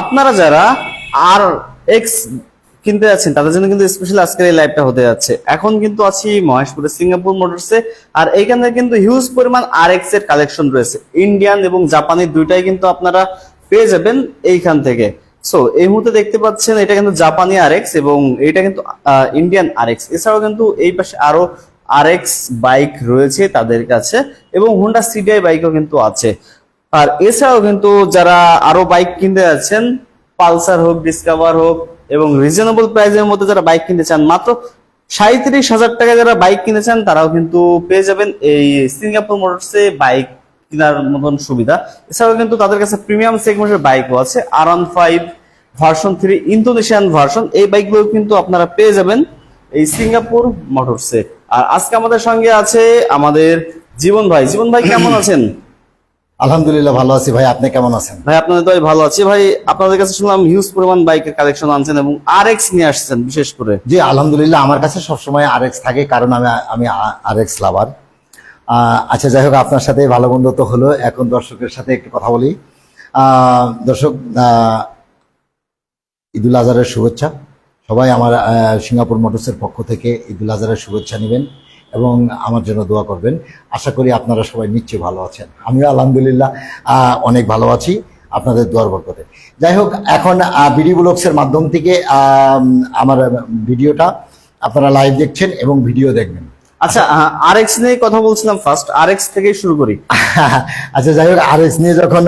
আপনারা যারা আর এক্স কিনতে যাচ্ছেন, তাদের জন্য কিন্তু স্পেশাল আজকের এই লাইভটা হতে যাচ্ছে। এখন কিন্তু আছি মহেশপুরে, সিঙ্গাপুর মোটরসে আর এইখানে কিন্তু হিউজ পরিমাণ আর এক্সের কালেকশন রয়েছে। ইন্ডিয়ান এবং জাপানি দুইটাই কিন্তু আপনারা পেয়ে যাবেন এইখান থেকে। সো এই মুহূর্তে দেখতে পাচ্ছেন, এটা কিন্তু জাপানি আর এক্স এবং এটা কিন্তু ইন্ডিয়ান আর এক্স এছাড়াও কিন্তু এই পাশে আরও আর এক্স বাইক রয়েছে তাদের কাছে এবং হোন্ডা সিডিআই বাইকও কিন্তু আছে। আর এছাড়াও কিন্তু যারা আরও বাইক কিনতে যাচ্ছেন, পালসার হোক ডিসকভার হোক এবং রিজনেবল প্রাইসের মধ্যে যারা বাইক কিনতে চান, মাত্র সাঁত্রিশ হাজার টাকা যারা বাইক কিনতে চান, তারাও কিন্তু পেয়ে যাবেন এই সিঙ্গাপুর মোটরসে বাইক কেনার মতন সুবিধা। এছাড়াও কিন্তু তাদের কাছে প্রিমিয়াম সেগমেন্টের বাইকও আছে আর one five version three Indonesian version এই বাইকগুলো কিন্তু আপনারা পেয়ে যাবেন এই সিঙ্গাপুর মোটরসে আর আজকে আমাদের সঙ্গে আছে আমাদের জীবন ভাই। জীবন ভাই, কেমন আছেন? আলহামদুলিল্লাহ ভালো আছি ভাই আপনি কেমন আছেন? ভাই আপনাদের তো ভালো আছি। ভাই আপনাদের কাছে শুনলাম হিউজ পরিমাণ বাইকের কালেকশন আনছেন এবং আর এক্স নিয়ে আসছেন বিশেষ করে। জি আলহামদুলিল্লাহ আমার কাছে সবসময় আর এক্স থাকে কারণ আমি আমি আর এক্স লাভার আচ্ছা যাই হোক আপনার সাথে ভালো বন্ধু তো হলো। এখন দর্শকের সাথে একটু কথা বলি। দর্শক ঈদুল আজহারের শুভেচ্ছা। সবাই আমার সিঙ্গাপুর মোটরসের পক্ষ থেকে ঈদুল আজহারের শুভেচ্ছা নেবেন। এবং আমার জন্য দোয়া করবেন। আশা করি আপনারা সবাই নিশ্চয়ই ভালো আছেন। আমিও আলহামদুলিল্লাহ অনেক ভালো আছি আপনাদের দোয়ার বরকতে। যাই হোক এখন বিডি ব্লগসের মাধ্যম থেকে আমার ভিডিওটা আপনারা লাইভ দেখছেন এবং ভিডিও দেখবেন। আচ্ছা আর এক্স নিয়ে কথা বলছিলাম ফার্স্ট আর এক্স থেকে শুরু করি। আচ্ছা যাই হোক আর এস নিয়ে যখন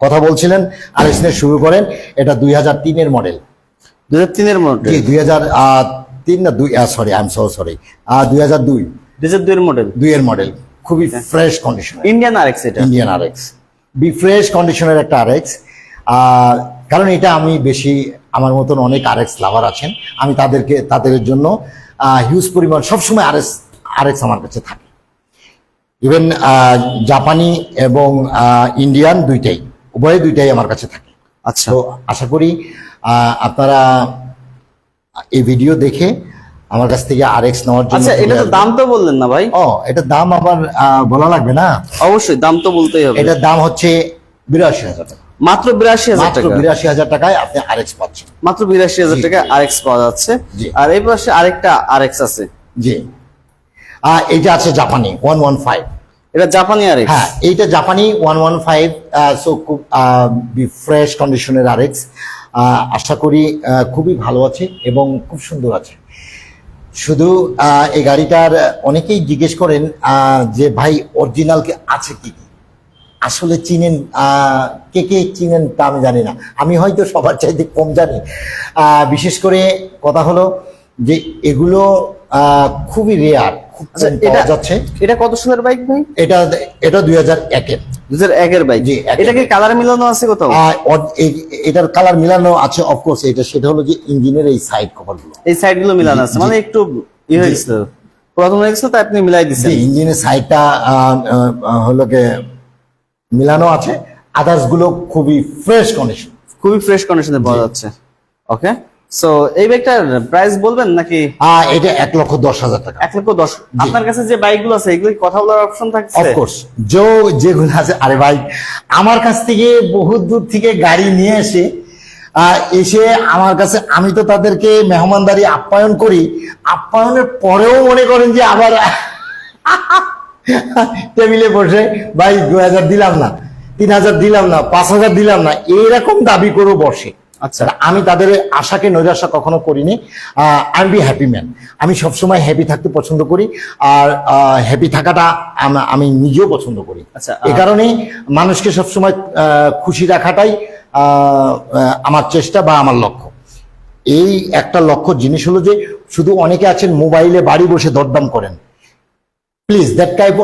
কথা বলছিলেন আর এস নিয়ে শুরু করেন এটা দুই হাজার তিনের মডেল। দুই হাজার তিনের মডেল। দুই হাজার তিন না দুই sorry I am so sorry দুই হাজার দুই। দুই হাজার দুইয়ের মডেল দুইয়ের মডেল খুবই fresh condition Indian R X এটা? Indian R X B fresh কন্ডিশনের একটা আর এক্স কারণ এটা আমি বেশি আমার মতন অনেক আর এক্স লাভার আছেন। আমি তাদেরকে তাদের জন্য হিউজ পরিমাণ সবসময় আর এক্স আর এক্স আমার কাছে থাকে। ইভেন জাপানি এবং ইন্ডিয়ান দুইটাই উভয় দুইটাই আমার কাছে থাকে। আচ্ছা। আশা করি আপনারা এই ভিডিও দেখে আমার কাছ থেকে আর এক্স নেওয়ার জন্য আচ্ছা এটা তো দাম তো বললেন না ভাই। ও এটা দাম আবার বলা লাগবে না? অবশ্যই দাম তো বলতেই হবে। এটার দাম হচ্ছে বিরাশি হাজার টাকা। মাত্র বিরাশি হাজার টাকা। বিরাশি হাজার টাকায় আপনি আর এক্স পাচ্ছেন। মাত্র বিরাশি হাজার টাকা আর এক্স পাওয়া যাচ্ছে। আর এই পাশে আরেকটা আর এক্স আছে। জি। আহ, এইটা আছে জাপানি ওয়ান ওয়ান ফাইভ এটা জাপানি আর হ্যাঁ এইটা জাপানি ওয়ান ওয়ান ফাইভ সো খুব ফ্রেশ কন্ডিশনের আর এক্স আশা করি খুবই ভালো আছে এবং খুব সুন্দর আছে। শুধু এই গাড়িটার অনেকেই জিজ্ঞেস করেন যে ভাই অরিজিনাল আছে কি কি? আসলে চিনেন কে কে চিনেন তা আমি জানি না। আমি হয়তো সবার চাইতে কম জানি। বিশেষ করে কথা হলো যে এগুলো খুবই রেয়ার খুব আচ্ছা কম পাওয়া যাচ্ছে। এটা কত সালের বাইক ভাই? এটা এটা দুই হাজার একের দুই হাজার একের বাইক জি, এটা কি কালার মিলানো আছে কোথাও? এটার কালার মিলানো আছে অফকোর্স এটা সেটা হলো যে ইঞ্জিনের এই সাইড এই মিলানো আছে মানে একটু ই গেছিল প্রথম তাই আপনি মিলাই ইঞ্জিনের সাইডটা হলো মিলানো আছে। আদার্সগুলো খুবই ফ্রেশ কন্ডিশন খুবই ফ্রেশ কন্ডিশনে পাওয়া যাচ্ছে। ওকে সো এই বাইকটার প্রাইস বলবেন নাকি? এটা এক লক্ষ দশ হাজার টাকা। এক লক্ষ দশ। আপনার কাছে যে বাইকগুলো আছে এগুলো কথা বলার অপশন থাকছে? অফকোর্স যে যেগুলো আছে আরে ভাই আমার কাছ থেকে বহুত দূর থেকে গাড়ি নিয়ে এসে এসে আমার কাছে আমি তো তাদেরকে মেহমানদারি আপ্যায়ন করি। আপ্যায়নের পরেও মনে করেন যে আবার টেবিলে বসে ভাই দু হাজার দিলাম না তিন হাজার দিলাম না পাঁচ হাজার দিলাম না। এরকম দাবি করে বসে। আচ্ছা। আমি তাদের আশাকে নৈরাশা কখনো করিনি। আই বি হ্যাপি ম্যান আমি সবসময় হ্যাপি থাকতে পছন্দ করি। আর হ্যাপি থাকাটা আমি নিজেও পছন্দ করি। আচ্ছা, এ কারণে মানুষকে সবসময় খুশি রাখাটাই আমার চেষ্টা বা আমার লক্ষ্য। এই একটা লক্ষ্য জিনিস হলো যে শুধু অনেকে আছেন মোবাইলে বাড়ি বসে দরদাম করেন। Please that type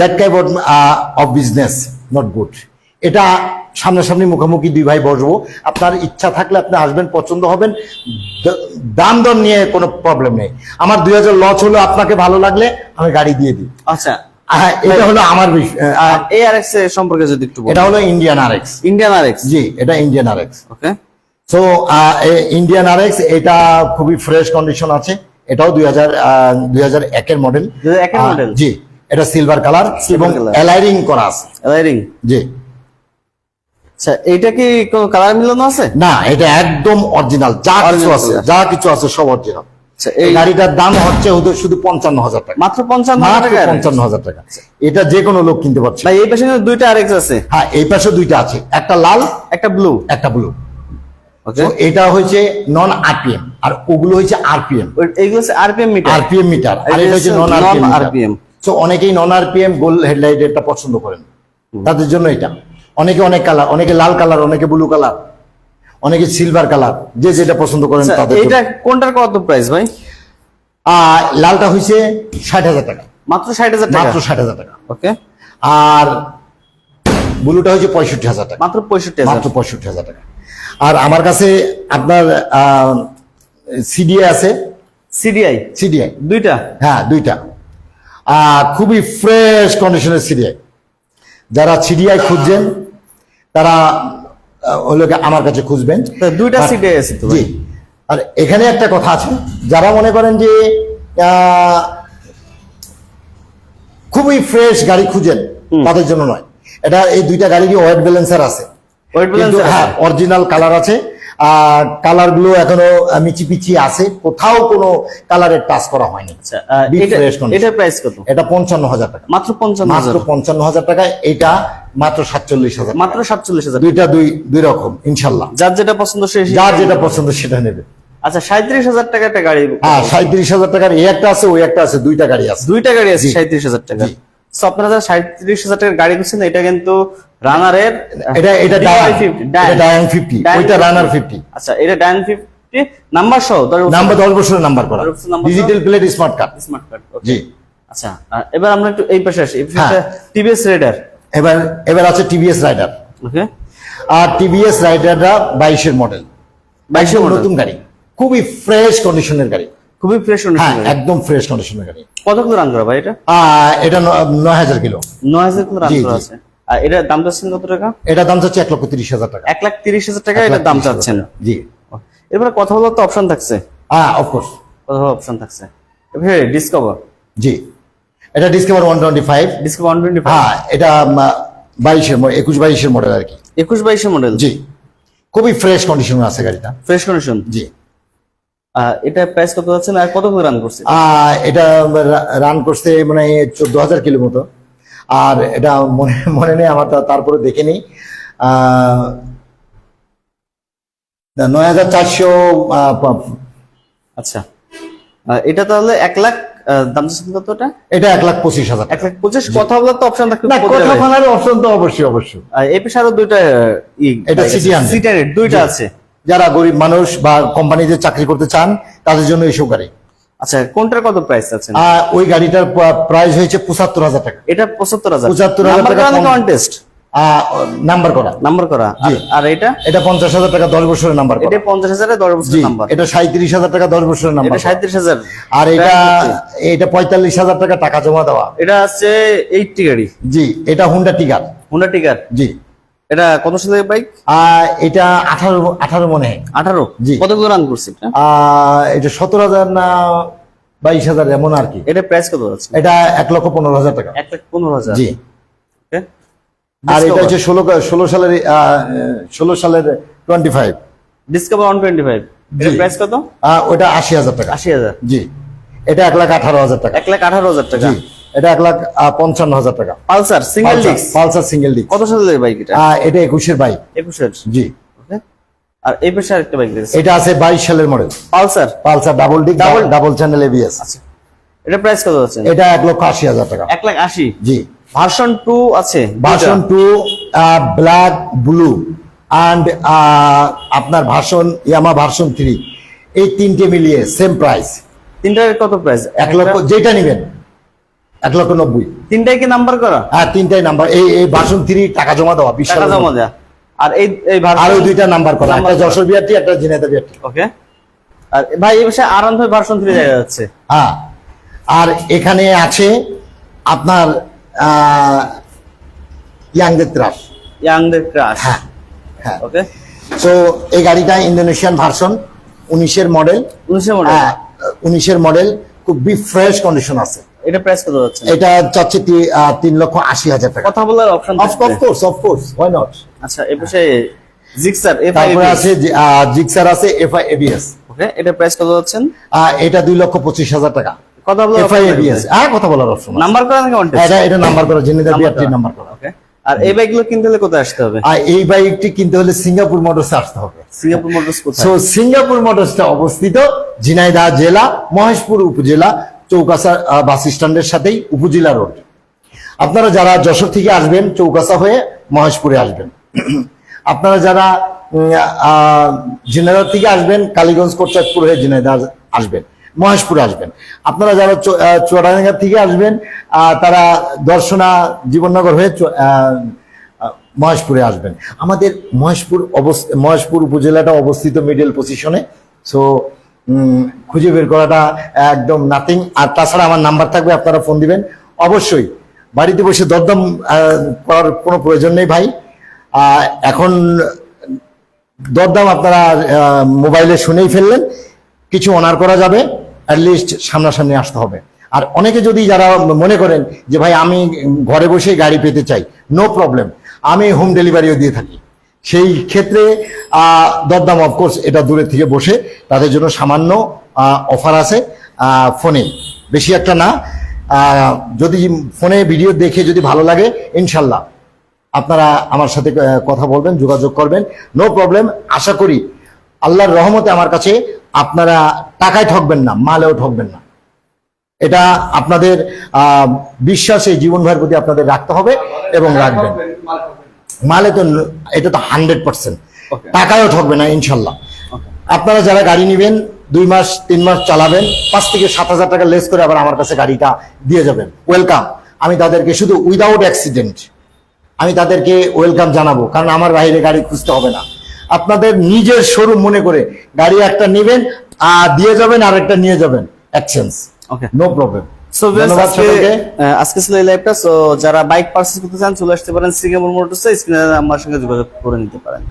that type of business not good এটা সামনাসামনি মুখোমুখি দুই ভাই বসবো। আপনার ইচ্ছা থাকলে আপনি আসবেন পছন্দ হবেন। দাম দর নিয়ে কোনো প্রবলেম নেই। আমার দুই হাজার লস হলো আপনাকে ভালো লাগলে আমি গাড়ি দিয়ে দিই। আচ্ছা। এটা হলো আমার বিষয় আহ, আর এই আর এক্স সম্পর্কে যদি একটু এটা হলো Indian R X Indian R X জি এটা ইন্ডিয়ান ওকে সো ইন্ডিয়ান এটা খুবই ফ্রেশ কন্ডিশন আছে। এটাও দুই হাজার দুই হাজার একের মডেল 2001 এর জি এটা সিলভার কালার এবং। অ্যালাইরিং করা আছে। এলাইরিং জি। আচ্ছা এইটা কি কোনো কালার মিলানো আছে? না এটা একদম অরিজিনাল যা কিছু আছে। যা কিছু আছে সব অরিজিনাল আচ্ছা এই গাড়িটার দাম হচ্ছে ওদের শুধু পঞ্চান্ন হাজার টাকা। মাত্র পঞ্চান্ন টাকা পঞ্চান্ন হাজার টাকা। এটা যে কোনো লোক কিনতে পারছে। এই পাশে দুইটা আরেক্স আছে। হ্যাঁ এই পাশে দুইটা আছে। একটা লাল একটা ব্লু একটা ব্লু এটা হচ্ছে নন আরপিএম আর ওগুলো হচ্ছে আরপিএম এইগুলো হচ্ছে আরপিএম মিটার আরপিএম মিটার আর এটা এটা হচ্ছে নন আরপিএম অনেকেই নন আরপিএম গোল হেডলাইট এটা পছন্দ করেন। তাদের জন্য এটা। অনেকে অনেক কালার অনেকে লাল কালার অনেকে ব্লু কালার অনেকে সিলভার কালার যে যেটা পছন্দ করেন তাদের জন্য। কোনটার কত প্রাইস ভাই? লালটা হয়েছে ষাট হাজার টাকা। মাত্র ষাট হাজার টাকা? মাত্র ষাট হাজার টাকা। ওকে। আর ব্লুটা হচ্ছে পঁয়ষট্টি হাজার টাকা। মাত্র পঁয়ষট্টি মাত্র পঁয়ষট্টি হাজার টাকা। আর আমার কাছে আপনার সিডিএ আছে। সিডিআই সিডিআই দুইটা? হ্যাঁ দুইটা। খুবই ফ্রেশ কন্ডিশনের সিডিআই যারা সিডিআই খুঁজছেন তারা হলো আমার কাছে খুঁজবেন। দুইটা আছে জি। আর এখানে একটা কথা আছে। যারা মনে করেন যে খুবই ফ্রেশ গাড়ি খুঁজেন তাদের জন্য নয়। এটা এই দুইটা গাড়িরই ওয়েট ব্যালেন্সার আছে। হ্যাঁ অরিজিনাল কালার আছে। আর কালারগুলো এখনও মিচি পিচি আছে। কোথাও কোনো কালারের টাচ করা হয়নি। আচ্ছা এটা- প্রাইস কত? এটা পঞ্চান্ন হাজার টাকা। মাত্র পঞ্চান্ন হাজার। মাত্র পঞ্চান্ন হাজার টাকা। এটা মাত্র সাতচল্লিশ হাজার মাত্র সাতচল্লিশ হাজার। দুইটা দুই দুই রকম ইনশাল্লাহ। যার যেটা পছন্দ সে যার যেটা পছন্দ সেটা নেবে। আচ্ছা সাঁত্রিশ হাজার টাকা একটা গাড়ি হ্যাঁ সাঁত্রিশ হাজার টাকার এই একটা আছে ওই একটা আছে দুইটা গাড়ি আছে। দুইটা গাড়ি আছে সাঁত্রিশ হাজার টাকা। আপনারা যারা সাঁত্রিশ হাজার টাকার গাড়ি করছেন এটা কিন্তু রানারের এটা এটা ডায়ান ফিফটি ওইটা রানার ফিফটি আচ্ছা এটা ডায়ন ফিফটি নাম্বার সহ নাম্বার দশ বছরের নাম্বার করা। Digital plate smart card smart card জি। আচ্ছা এবার আমরা একটু এই পাশে আসি। হ্যাঁ। টিভিএস রেডার এবার এবার আছে টিভিএস রাইডার ওকে আর টিভিএস রাইডারটা বাইশের মডেল 22 model। নতুন গাড়ি। খুবই ফ্রেশ কন্ডিশনের গাড়ি। খুবই ফ্রেশ হ্যাঁ একদম ফ্রেশ কন্ডিশনের গাড়ি। কত কিলো রান করা ভাই এটা? এটা নয় হাজার কিলো। নয় হাজার কিলো রান করা আছে। আর এটার দাম চাচ্ছেন কত টাকা? এটা দাম চাচ্ছে এক লক্ষ তিরিশ হাজার টাকা। এক লাখ তিরিশ হাজার টাকা এটার দাম 30 হাজার চাচ্ছেন। জি। এবারে কথা বলার তো অপশন থাকছে। হ্যাঁ অফকোর্স কথা বলার অপশন থাকছে। ডিসকভার জি। এটা Discover one twenty five Discover one twenty হ্যাঁ এটা বাইশের একুশ বাইশের মডেল আর কি। একুশ বাইশের মডেল জি। খুবই ফ্রেশ কন্ডিশন আছে গাড়িটা। ফ্রেশ কন্ডিশন জি। এটা প্রাইস কত যাচ্ছে আর কত করে রান করছে? এটা রান করছে মানে চোদ্দ হাজার কিলো মতো। আর এটা মনে মনে নেই আমার তারপরে দেখে নিই। নয় হাজার চারশো আচ্ছা। এটা তাহলে এক লাখ দাম চাচ্ছেন কতটা এটা? এক লাখ পঁচিশ হাজার এক লাখ পঁচিশ। কথা বলার তো অপশন থাকবে কথা বলার অপশন তো অবশ্যই অবশ্যই। এই পেশে আরও দুইটা এটা Hunter। দুইটা আছে। যারা গরিব মানুষ বা কোম্পানিতে চাকরি করতে চান তাদের জন্য এইসব গাড়ি আচ্ছা কোনটার কত প্রাইস আছে ওই গাড়িটার প্রাইস হয়েছে পঁচাত্তর হাজার টাকা। এটা পঁচাত্তর হাজার। 75,000 টাকা কন্টেস্ট নাম্বার করা। নাম্বার করা। আর- এটা? এটা পঞ্চাশ হাজার টাকা দশ বছরের নাম্বার এটা পঞ্চাশ হাজারে দশ বছরের নাম্বার এটা সাঁত্রিশ হাজার টাকা দশ বছরের নাম্বার সাঁত্রিশ হাজার। আর এটা এটা পঁয়তাল্লিশ হাজার টাকা টাকা জমা দেওয়া। এটা আছে এইটটি গাড়ি। জি। এটা হুন্ডা টিকার হুন্ডা টিকার জি। এটা কত সালের বাইক এটা আঠারো আঠারো মনে হয়। আঠারো? জি। কত রান করছে এটা? সতেরো হাজার না বাইশ হাজার এমন আর কি। এটা প্রাইস কত আছে? এটা এক লক্ষ পনেরো হাজার টাকা। এক লাখ পনেরো হাজার। জি? আর এটা হচ্ছে ষোলো ষোলো সালের ষোলো সালের twenty five Discover one twenty five price কত? ওটা আশি হাজার টাকা। আশি হাজার। জি। এটা এক লাখ আঠারো হাজার টাকা। এক লাখ আঠারো হাজার টাকা। এটা এক লাখ পঞ্চান্ন হাজার টাকা। Pulsar single disc Pulsar single disc কত সালের বাইক এটা? এটা একুশের বাইক একুশের। জি। আর এই পেশে আরেকটা বাইক রয়েছে এটা আছে বাইশ সালের model Pulsar Pulsar double disc double double channel ABS এটা প্রাইস কত আছে এটা এক লক্ষ আশি হাজার টাকা। এক লাখ আশি? জি। ভার্সন টু আছে version two black blue and আপনার ভার্সন ইয়ামা ভার্সন থ্রি এই তিনটে মিলিয়ে সেম প্রাইস তিনটার কত প্রাইস এক লক্ষ যেটা নেবেন এক লক্ষ নব্বই। তিনটাই কি নাম্বার করা? হ্যাঁ তিনটাই নাম্বার এই এই ভার্সন থ্রি টাকা জমা দেওয়া বিশ টাকা জমা দেওয়া। আর এই এই আরও দুইটা নাম্বার করা একটা যশোর বিআরটি একটা জিনেদা বিআরটি। ওকে। আর ভাই এই বিষয়ে আরাম ভার্সন থ্রি দেখা যাচ্ছে। হ্যাঁ। আর এখানে আছে আপনার ইয়াংদের ত্রাস ইয়াংদের হ্যাঁ হ্যাঁ। ওকে সো এই গাড়িটা ইন্দোনেশিয়ান ভার্সন উনিশের মডেল উনিশের মডেল হ্যাঁ উনিশের মডেল খুব বি ফ্রেশ কন্ডিশন আছে। এটা প্রাইস কত যাচ্ছে? এটা আহ, তিন লক্ষ আশি হাজার টাকা। কথা বলার option of course of course why not আচ্ছা এ পাশে জিক্সার তারপরে আছে জিক্সার আছে এফআই এবিএস ওকে এটা প্রাইস কত যাচ্ছেন? এটা দুই লক্ষ পঁচিশ হাজার টাকা। কথা বলার কথা বলার অপশন নাম্বার করা নাকি কন্টেস্ট এটা এটা নাম্বার করা নাম্বার করা। ওকে আর এই বাইকগুলো কিনতে হলে কোথায় আসতে হবে? আর এই বাইকটি কিনতে হলে সিঙ্গাপুর মোটরসে আসতে হবে। সিঙ্গাপুর মোটরস সো সিঙ্গাপুর মোটরসটা অবস্থিত ঝিনাইদহ জেলা মহেশপুর উপজেলা চৌকাছা বাস স্ট্যান্ডের সাথেই উপজেলা রোড আপনারা যারা যশোর থেকে আসবেন চৌকাছা হয়ে মহেশপুরে আসবেন। আপনারা যারা ঝিনাইদহ থেকে আসবেন কালীগঞ্জ কোটচাঁদপুর হয়ে ঝিনাইদহ আসবেন। মহেশপুরে আসবেন। আপনারা যারা চুয়াডাঙ্গা থেকে আসবেন তারা দর্শনা জীবননগর হয়ে মহেশপুরে আসবেন। আমাদের মহেশপুর অবস- মহেশপুর উপজেলাটা অবস্থিত মিডল পজিশনে সো খুঁজে বের করাটা একদম নাথিং আর তাছাড়া আমার নাম্বার থাকবে, আপনারা ফোন দিবেন। অবশ্যই, বাড়িতে বসে দরদম করার কোনো প্রয়োজন নেই ভাই। এখন দরদাম আপনারা মোবাইলে শুনেই ফেললেন। কিছু অনার করা যাবে। অ্যাটলিস্ট সামনাসামনি আসতে হবে। আর অনেকে যদি যারা মনে করেন যে ভাই আমি ঘরে বসে গাড়ি পেতে চাই নো প্রবলেম আমি হোম ডেলিভারিও দিয়ে থাকি। সেই ক্ষেত্রে দরদাম অফকোর্স এটা দূরে থেকে বসে তাদের জন্য সামান্য অফার আছে ফোনে বেশি একটা না। যদি ফোনে ভিডিও দেখে যদি ভালো লাগে, ইনশাল্লাহ। আপনারা আমার সাথে কথা বলবেন, যোগাযোগ করবেন নো প্রবলেম আশা করি আল্লাহর রহমতে আমার কাছে আপনারা টাকায় ঠকবেন না মালেও ঠকবেন না। এটা আপনাদের আহ, বিশ্বাস জীবন ভাইয়ের প্রতি আপনাদের রাখতে হবে এবং রাখবেন। মালে তো এটা তো হান্ড্রেড পার্সেন্ট. টাকায়ও ঠকবে না ইনশাল্লাহ। আপনারা যারা গাড়ি নেবেন দুই মাস তিন মাস চালাবেন পাঁচ থেকে সাত হাজার টাকা লেস করে আবার আমার কাছে গাড়িটা দিয়ে যাবেন। ওয়েলকাম আমি তাদেরকে শুধু উইদাউট অ্যাক্সিডেন্ট আমি তাদেরকে ওয়েলকাম জানাব কারণ আমার বাইরে গাড়ি খুঁজতে হবে না। আপনাদের নিজের শোরুম মনে করে গাড়ি একটা নেবেন আর দিয়ে যাবেন আর একটা নিয়ে যাবেন। Exchange okay no problem so আজকে ছিল এই লাইভটা সো যারা বাইক পার্সেস করতে চান চলে আসতে পারেন সিঙ্গাপুর মোটরসে স্ক্রিনে আমার সঙ্গে যোগাযোগ করে নিতে পারেন।